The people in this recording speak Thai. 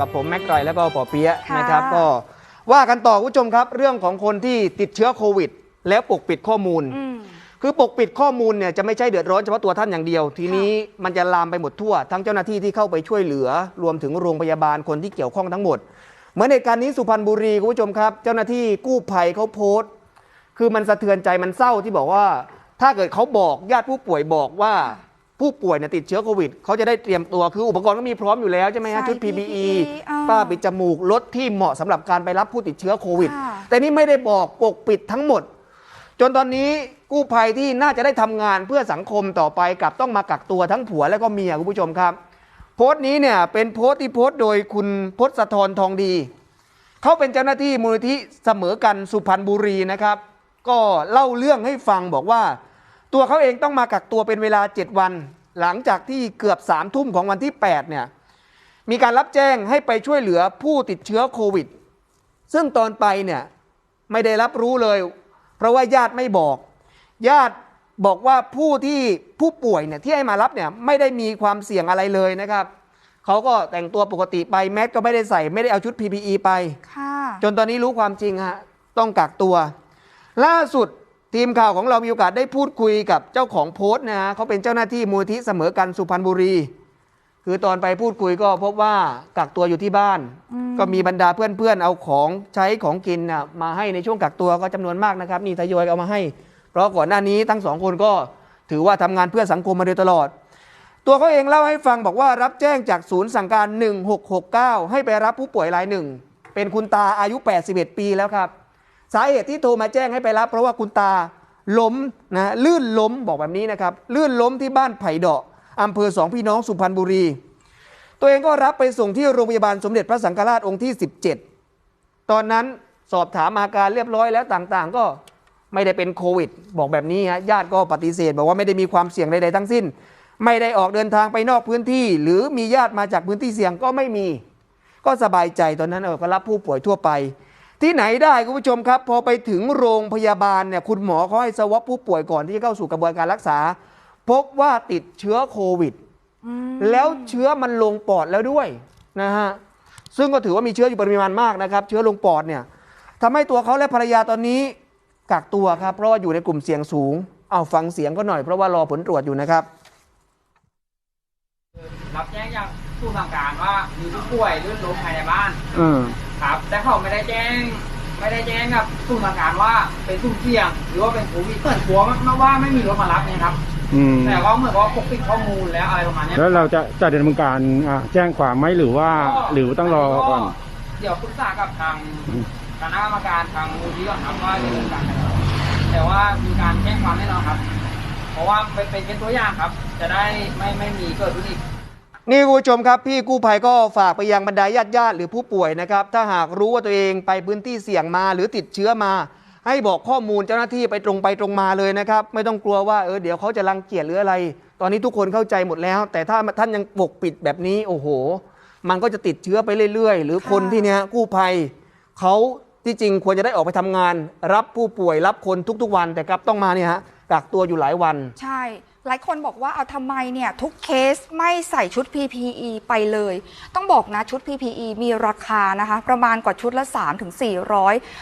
กับผมแม็กไตรแล้วก็ปอเปียะค่ะ นะครับก็ว่ากันต่อคุณผู้ชมครับ เรื่องของคนที่ติดเชื้อโควิด แล้วปกปิดข้อมูล อืม คือปกปิดข้อมูลเนี่ยจะไม่ใช่เดือดร้อนเฉพาะตัวท่านอย่างเดียว ทีนี้มันจะลามไปหมดทั่ว ทั้งเจ้าหน้าที่ที่เข้าไปช่วยเหลือ รวมถึงโรงพยาบาลคนที่เกี่ยวข้องทั้งหมด เหมือนเหตุการณ์นี้สุพรรณบุรีคุณผู้ชมครับ เจ้าหน้าที่กู้ภัยเขาโพสต์ คือมันสะเทือนใจมันเศร้าที่บอกว่า ถ้าเกิดเขาบอกญาติผู้ป่วยบอกว่า ผู้ป่วยเนี่ยติดเชื้อโควิดเขาจะได้เตรียมตัวคืออุปกรณ์ก็มีพร้อมอยู่แล้วใช่ไหมฮะใช่ชุด PPE PPE อ่าป้าปิดจมูกรถที่เหมาะสำหรับการไปรับผู้ติดเชื้อโควิด ค่ะ แต่นี่ไม่ได้บอกปกปิดทั้งหมด จนตอนนี้กู้ภัยที่น่าจะได้ทำงานเพื่อสังคมต่อไปกลับต้องมากักตัวทั้งผัวและก็เมียคุณผู้ชมครับ โพสต์นี้เนี่ยเป็นโพสต์ที่โพสต์โดยคุณพศธรทองดี เขาเป็นเจ้าหน้าที่มูลนิธิเสมอกันสุพรรณบุรีนะครับ ก็เล่าเรื่องให้ฟังบอกว่า ตัวเขาเองต้องมากักตัวเป็นเวลา 7 วัน หลังจากที่เกือบ3ามทุ่มของวันที่ 8 เนี่ย มีการรับแจ้งให้ไปช่วยเหลือผู้ติดเชื้อโควิด ซึ่งตอนไปเนี่ยไม่ได้รับรู้เลย เพราะว่าญาติไม่บอก ญาติบอกว่าผู้ที่ผู้ป่วยเนี่ยที่ให้มารับเนี่ยไม่ได้มีความเสี่ยงอะไรเลยนะครับเขาก็แต่งตัวปกติไปแมสก็ไม่ได้ใส่ ไม่ได้เอาชุด PPE ไปค่ะจนตอนนี้รู้ความจริงฮะต้องกักตัว ล่าสุด ทีมข่าวของเรามีโอกาสได้พูดคุยกับเจ้าของโพสต์นะฮะเขาเป็นเจ้าหน้าที่มูลที่เสมอกันสุพรรณบุรี คือตอนไปพูดคุยก็พบว่ากักตัวอยู่ที่บ้านอืมก็มีบรรดาเพื่อนๆ เอาของใช้ของกินน่ะมาให้ในช่วงกักตัวก็จำนวนมากนะครับนี่ทยอยเอามาให้ เพราะก่อนหน้านี้ทั้งสองคนก็ถือว่าทำงานเพื่อสังคมมาโดยตลอด ตัวเขาเองเล่าให้ฟังบอกว่ารับแจ้งจากศูนย์สั่งการ 1669 ให้ไปรับผู้ป่วยรายหนึ่งเป็นคุณตาอายุ 81 ปีแล้วครับ สาเหตุที่โทรมาแจ้งให้ไปรับ เพราะว่าคุณตาล้มนะลื่นล้มบอกแบบนี้นะครับ ลื่นล้มที่บ้านไผ่เดาะอำเภอสองพี่น้องสุพรรณบุรี ตัวเองก็รับไปส่งที่โรงพยาบาลสมเด็จพระสังฆราชองค์ที่ 17 ตอนนั้นสอบถามอาการเรียบร้อยแล้วต่างๆ ก็ไม่ได้เป็นโควิด บอกแบบนี้ฮะญาติก็ปฏิเสธ บอกว่าไม่ได้มีความเสี่ยงใดๆทั้งสิ้น ไม่ได้ออกเดินทางไปนอกพื้นที่ หรือมีญาติมาจากพื้นที่เสี่ยงก็ไม่มี ก็สบายใจตอนนั้นเออก็รับผู้ป่วยทั่วไป ที่ไหนได้คุณผู้ชมครับ พอไปถึงโรงพยาบาลเนี่ยคุณหมอเขาให้สวอปผู้ป่วยก่อนที่จะเข้าสู่กระบวนการรักษา พบว่าติดเชื้อโควิดอืมแล้วเชื้อมันลงปอดแล้วด้วยนะฮะซึ่งก็ถือว่ามีเชื้ออยู่ปริมาณมากนะครับ เชื้อลงปอดเนี่ยทำให้ตัวเขาและภรรยาตอนนี้กักตัวครับ เพราะว่าอยู่ในกลุ่มเสี่ยงสูง เอาฟังเสียงก็หน่อยเพราะว่ารอผลตรวจอยู่นะครับรับแจ้งจากผู้สั่งการว่ามีผู้ป่วยลื่นล้มภายในบ้าน อืม ครับ แต่เขาไม่ได้แจ้ง ไม่ได้แจ้งกับผู้สั่งการว่าเป็นกลุ่มเสี่ยง หรือว่าเป็นโควิดเปิดหัวมาว่าไม่มีรถมารับเนี่ยครับอืมแต่ว่าเหมือนว่าปกปิดข้อมูลแล้วอะไรประมาณเนี้ยแล้วเราจะจะดำเนินการอ่าแจ้งความไหมหรือว่า หรือต้องรอก่อน เดี๋ยวปรึกษากับทางอืมคณะกรรมการทางมูลที่ก่อนครับว่าจะดำเนินการยังไงแต่ว่ามีการแจ้งความแน่นอนครับ เพราะว่าเป็นเป็นเป็นตัวอย่างครับ จะได้ไม่ไม่มีเกิดขึ้นอีก นี่คุณผู้ชมครับ พี่กู้ภัยก็ฝากไปยังบรรดาญาติญาติหรือผู้ป่วยนะครับ ถ้าหากรู้ว่าตัวเองไปพื้นที่เสี่ยงมาหรือติดเชื้อมา ให้บอกข้อมูลเจ้าหน้าที่ไปตรงไปตรงมาเลยนะครับ ไม่ต้องกลัวว่าเออเดี๋ยวเขาจะรังเกียจหรืออะไร ตอนนี้ทุกคนเข้าใจหมดแล้ว แต่ถ้าท่านยังปกปิดแบบนี้โอ้โห มันก็จะติดเชื้อไปเรื่อยๆ หรือคนที่เนี้ยกู้ภัยเขา ที่จริงควรจะได้ออกไปทำงาน รับผู้ป่วยรับคนทุกๆวัน แต่กลับต้องมาเนี่ยฮะกักตัวอยู่หลายวัน ใช่ หลายคนบอกว่าเอาทำไมเนี่ย ทุกเคสไม่ใส่ชุด PPE ไปเลย ต้องบอกนะชุด PPE มีราคานะคะ ประมาณกว่าชุดละ 3-400ถึง400